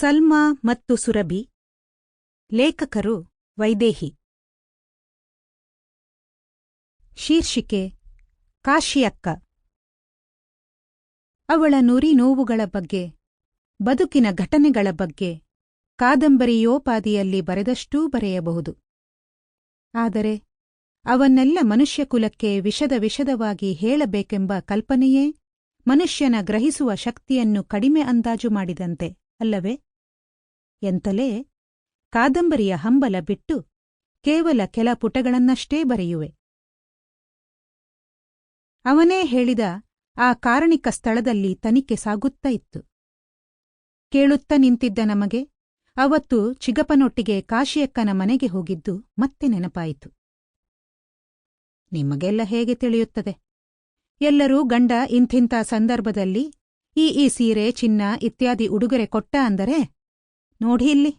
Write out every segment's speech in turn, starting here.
ಸಲ್ಮಾ ಮತ್ತು ಸುರಭಿ. ಲೇಖಕರು ವೈದೇಹಿ. ಶೀರ್ಷಿಕೆ, ಕಾಶಿಯಕ್ಕ. ಅವಳ ನುರಿ ನೋವುಗಳ ಬಗ್ಗೆ, ಬದುಕಿನ ಘಟನೆಗಳ ಬಗ್ಗೆ ಕಾದಂಬರಿಯೋಪಾದಿಯಲ್ಲಿ ಬರೆದಷ್ಟೂ ಬರೆಯಬಹುದು. ಆದರೆ, ಅವನ್ನೆಲ್ಲ ಮನುಷ್ಯಕುಲಕ್ಕೆ ವಿಷದ ವಿಷದವಾಗಿ ಹೇಳಬೇಕೆಂಬ ಕಲ್ಪನೆಯೇ ಮನುಷ್ಯನ ಗ್ರಹಿಸುವ ಶಕ್ತಿಯನ್ನು ಕಡಿಮೆ ಅಂದಾಜು ಮಾಡಿದಂತೆ, ಅಲ್ಲವೇ? ಎಂತಲೇ ಕಾದಂಬರಿಯ ಹಂಬಲ ಬಿಟ್ಟು ಕೇವಲ ಕೆಲ ಪುಟಗಳನ್ನಷ್ಟೇ ಬರೆಯುವೆ. ಅವನೇ ಹೇಳಿದ ಆ ಕಾರಣಿಕ ಸ್ಥಳದಲ್ಲಿ ತನಿಖೆ ಸಾಗುತ್ತಾ ಇತ್ತು. ಕೇಳುತ್ತ ನಿಂತಿದ್ದ ನಮಗೆ ಅವತ್ತು ಚಿಗಪನೊಟ್ಟಿಗೆ ಕಾಶಿಯಕ್ಕನ ಮನೆಗೆ ಹೋಗಿದ್ದು ಮತ್ತೆ ನೆನಪಾಯಿತು. ನಿಮಗೆಲ್ಲ ಹೇಗೆ ತಿಳಿಯುತ್ತದೆ? ಎಲ್ಲರೂ ಗಂಡ ಇಂಥಿಂಥ ಸಂದರ್ಭದಲ್ಲಿ ಈ ಈ ಸೀರೆ, ಚಿನ್ನ ಇತ್ಯಾದಿ ಉಡುಗೊರೆ ಕೊಟ್ಟ ಅಂದರೆ ನೋಡಿ ಇಲ್ಲಿ.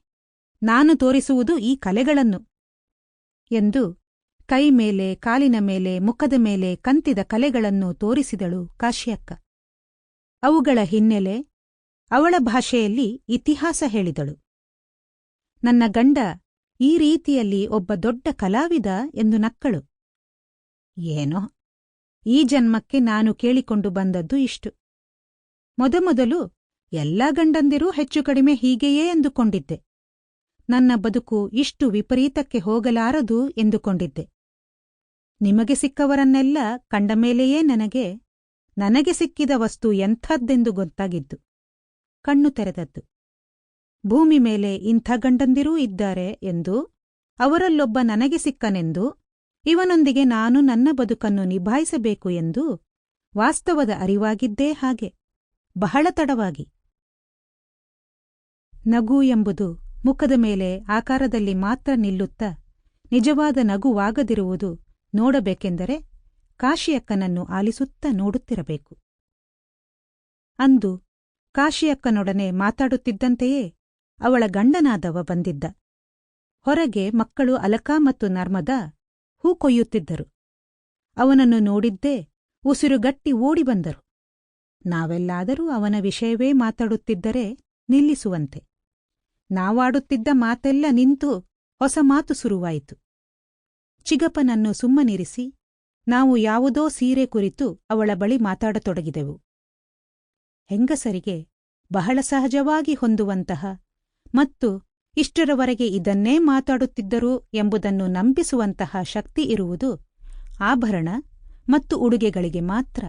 ನಾನು ತೋರಿಸುವುದು ಈ ಕಲೆಗಳನ್ನು. ಎಂದು ಕೈ ಮೇಲೆ, ಕಾಲಿನ ಮೇಲೆ, ಮುಖದ ಮೇಲೆ ಕಂತಿದ ಕಲೆಗಳನ್ನು ತೋರಿಸಿದಳು ಕಾಶಿಯಕ್ಕ ಅವುಗಳ ಹಿನ್ನೆಲೆ ಅವಳ ಭಾಷೆಯಲ್ಲಿ ಇತಿಹಾಸ ಹೇಳಿದಳು. ನನ್ನ ಗಂಡ ಈ ರೀತಿಯಲ್ಲಿ ಒಬ್ಬ ದೊಡ್ಡ ಕಲಾವಿದ ಎಂದು ನಕ್ಕಳು. ಏನೋ, ಈ ಜನ್ಮಕ್ಕೆ ನಾನು ಕೇಳಿಕೊಂಡು ಬಂದದ್ದು ಇಷ್ಟು. ಮೊದಮೊದಲು ಎಲ್ಲಾ ಗಂಡಂದಿರೂ ಹೆಚ್ಚು ಕಡಿಮೆ ಹೀಗೆಯೇ ಎಂದುಕೊಂಡಿದ್ದೆ. ನನ್ನ ಬದುಕು ಇಷ್ಟು ವಿಪರೀತಕ್ಕೆ ಹೋಗಲಾರದು ಎಂದುಕೊಂಡಿದ್ದೆ. ನಿಮಗೆ ಸಿಕ್ಕವರನ್ನೆಲ್ಲ ಕಂಡ ಮೇಲೆಯೇ ನನಗೆ ನನಗೆ ಸಿಕ್ಕಿದ ವಸ್ತು ಎಂಥದ್ದೆಂದು ಗೊತ್ತಾಗಿದ್ದು ಕಣ್ಣು ತೆರೆದದ್ದು. ಭೂಮಿ ಮೇಲೆ ಇಂಥ ಗಂಡಂದಿರೂ ಇದ್ದಾರೆ ಎಂದು, ಅವರಲ್ಲೊಬ್ಬ ನನಗೆ ಸಿಕ್ಕನೆಂದು, ಇವನೊಂದಿಗೆ ನಾನು ನನ್ನ ಬದುಕನ್ನು ನಿಭಾಯಿಸಬೇಕು ಎಂದು ವಾಸ್ತವದ ಅರಿವಾಗಿದ್ದೇ ಹಾಗೆ, ಬಹಳ ತಡವಾಗಿ. ನಗು ಎಂಬುದು ಮುಖದ ಮೇಲೆ ಆಕಾರದಲ್ಲಿ ಮಾತ್ರ ನಿಲ್ಲುತ್ತ ನಿಜವಾದ ನಗುವಾಗದಿರುವುದು ನೋಡಬೇಕೆಂದರೆ ಕಾಶಿಯಕ್ಕನನ್ನು ಆಲಿಸುತ್ತ ನೋಡುತ್ತಿರಬೇಕು. ಅಂದು ಕಾಶಿಯಕ್ಕನೊಡನೆ ಮಾತಾಡುತ್ತಿದ್ದಂತೆಯೇ ಅವಳ ಗಂಡನಾದವ ಬಂದಿದ್ದ. ಹೊರಗೆ ಮಕ್ಕಳು ಅಲಕ ಮತ್ತು ನರ್ಮದ ಹೂ ಕೊಯ್ಯುತ್ತಿದ್ದರು. ಅವನನ್ನು ನೋಡಿದ್ದೇ ಉಸಿರುಗಟ್ಟಿ ಓಡಿಬಂದರು ನಾವೆಲ್ಲಾದರೂ ಅವನ ವಿಷಯವೇ ಮಾತಾಡುತ್ತಿದ್ದರೆ ನಿಲ್ಲಿಸುವಂತೆ. ನಾವಾಡುತ್ತಿದ್ದ ಮಾತೆಲ್ಲ ನಿಂತು ಹೊಸ ಮಾತು ಶುರುವಾಯಿತು ಚಿಗಪನನ್ನು ಸುಮ್ಮನಿರಿಸಿ ನಾವು ಯಾವುದೋ ಸೀರೆ ಕುರಿತು ಅವಳ ಬಳಿ ಮಾತಾಡತೊಡಗಿದೆವು. ಹೆಂಗಸರಿಗೆ ಬಹಳ ಸಹಜವಾಗಿ ಹೊಂದುವಂತಹ ಮತ್ತು ಇಷ್ಟರವರೆಗೆ ಇದನ್ನೇ ಮಾತಾಡುತ್ತಿದ್ದರು ಎಂಬುದನ್ನು ನಂಬಿಸುವಂತಹ ಶಕ್ತಿ ಇರುವುದು ಆಭರಣ ಮತ್ತು ಉಡುಗೆಗಳಿಗೆ ಮಾತ್ರ.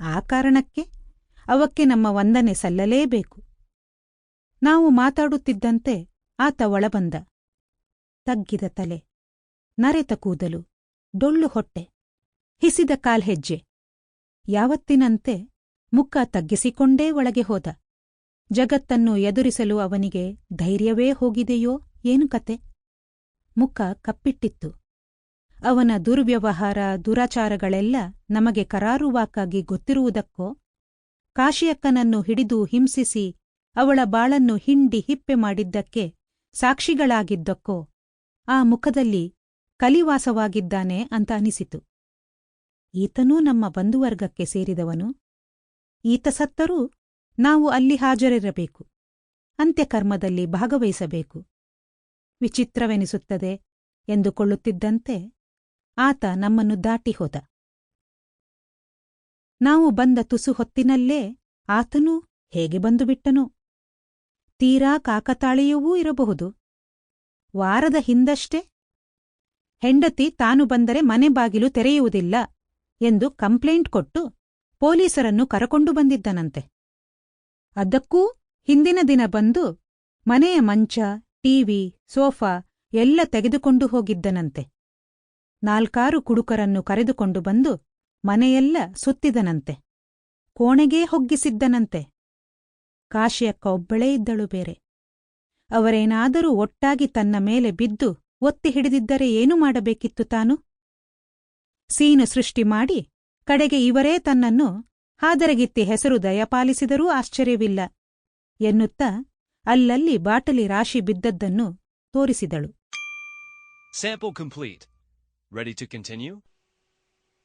ಆ ಕಾರಣಕ್ಕೆ ಅವಕ್ಕೆ ನಮ್ಮ ವಂದನೆ ಸಲ್ಲಲೇಬೇಕು. ನಾವು ಮಾತಾಡುತ್ತಿದ್ದಂತೆ ಆತ ಒಳಬಂದ. ತಗ್ಗಿದ ತಲೆ, ನರೆತ ಕೂದಲು, ಡೊಳ್ಳು ಹೊಟ್ಟೆ, ಹಿಸಿದ ಕಾಲ್ಹೆಜ್ಜೆ. ಯಾವತ್ತಿನಂತೆ ಮುಖ ತಗ್ಗಿಸಿಕೊಂಡೇ ಒಳಗೆ ಹೋದ. ಜಗತ್ತನ್ನು ಎದುರಿಸಲು ಅವನಿಗೆ ಧೈರ್ಯವೇ ಹೋಗಿದೆಯೋ ಏನು ಕತೆ? ಮುಖ ಕಪ್ಪಿಟ್ಟಿತ್ತು. ಅವನ ದುರ್ವ್ಯವಹಾರ, ದುರಾಚಾರಗಳೆಲ್ಲ ನಮಗೆ ಕರಾರುವಾಕಾಗಿ ಗೊತ್ತಿರುವುದಕ್ಕೋ ಕಾಶಿಯಕ್ಕನನ್ನು ಹಿಡಿದು ಹಿಂಸಿಸಿ ಅವಳ ಬಾಳನ್ನು ಹಿಂಡಿ ಹಿಪ್ಪೆ ಮಾಡಿದ್ದಕ್ಕೆ ಸಾಕ್ಷಿಗಳಾಗಿದ್ದಕ್ಕೋ? ಆ ಮುಖದಲ್ಲಿ ಕಲಿವಾಸವಾಗಿದ್ದಾನೆ ಅಂತ ಅನಿಸಿತು. ಈತನೂ ನಮ್ಮ ಬಂಧುವರ್ಗಕ್ಕೆ ಸೇರಿದವನು? ಈತ ಸತ್ತರೂ ನಾವು ಅಲ್ಲಿ ಹಾಜರಿರಬೇಕು. ಅಂತ್ಯಕರ್ಮದಲ್ಲಿ ಭಾಗವಹಿಸಬೇಕು. ವಿಚಿತ್ರವೆನಿಸುತ್ತದೆ ಎಂದುಕೊಳ್ಳುತ್ತಿದ್ದಂತೆ ಆತ ನಮ್ಮನ್ನು ದಾಟಿಹೋದ ನಾವು ಬಂದ ತುಸು ಹೊತ್ತಿನಲ್ಲೇ ಆತನೂ ಹೇಗೆ ಬಂದು ಬಿಟ್ಟನೋ ತೀರಾ ಕಾಕತಾಳೀಯವೂ ಇರಬಹುದು. ವಾರದ ಹಿಂದಷ್ಟೇ ಹೆಂಡತಿ ತಾನು ಬಂದರೆ ಮನೆ ಬಾಗಿಲು ತೆರೆಯುವುದಿಲ್ಲ ಎಂದು ಕಂಪ್ಲೇಂಟ್ ಕೊಟ್ಟು ಪೊಲೀಸರನ್ನು ಕರಕೊಂಡು ಬಂದಿದ್ದನಂತೆ. ಅದಕ್ಕೂ ಹಿಂದಿನ ದಿನ ಬಂದು ಮನೆಯ ಮಂಚ, ಟಿವಿ ಸೋಫಾ ಎಲ್ಲ ತೆಗೆದುಕೊಂಡು ಹೋಗಿದ್ದನಂತೆ. ನಾಲ್ಕಾರು ಕುಡುಕರನ್ನು ಕರೆದುಕೊಂಡು ಬಂದು ಮನೆಯೆಲ್ಲ ಸುತ್ತಿದನಂತೆ. ಕೋಣೆಗೇ ಹೊಗ್ಗಿಸಿದ್ದನಂತೆ. ಕಾಶಿಯಕ್ಕ ಒಬ್ಬಳೇ ಇದ್ದಳು ಬೇರೆ. ಅವರೇನಾದರೂ ಒಟ್ಟಾಗಿ ತನ್ನ ಮೇಲೆ ಬಿದ್ದು ಒತ್ತಿ ಹಿಡಿದಿದ್ದರೆ ಏನು ಮಾಡಬೇಕಿತ್ತು ತಾನು? ಸೀನು ಸೃಷ್ಟಿ ಮಾಡಿ ಕಡೆಗೆ ಇವರೇ ತನ್ನನ್ನು ಹಾದರಗಿತ್ತಿ ಹೆಸರು ದಯಪಾಲಿಸಿದರೂ ಆಶ್ಚರ್ಯವಿಲ್ಲ ಎನ್ನುತ್ತಾ ಅಲ್ಲಲ್ಲಿ ಬಾಟಲಿ ರಾಶಿ ಬಿದ್ದದ್ದನ್ನು ತೋರಿಸಿದಳು.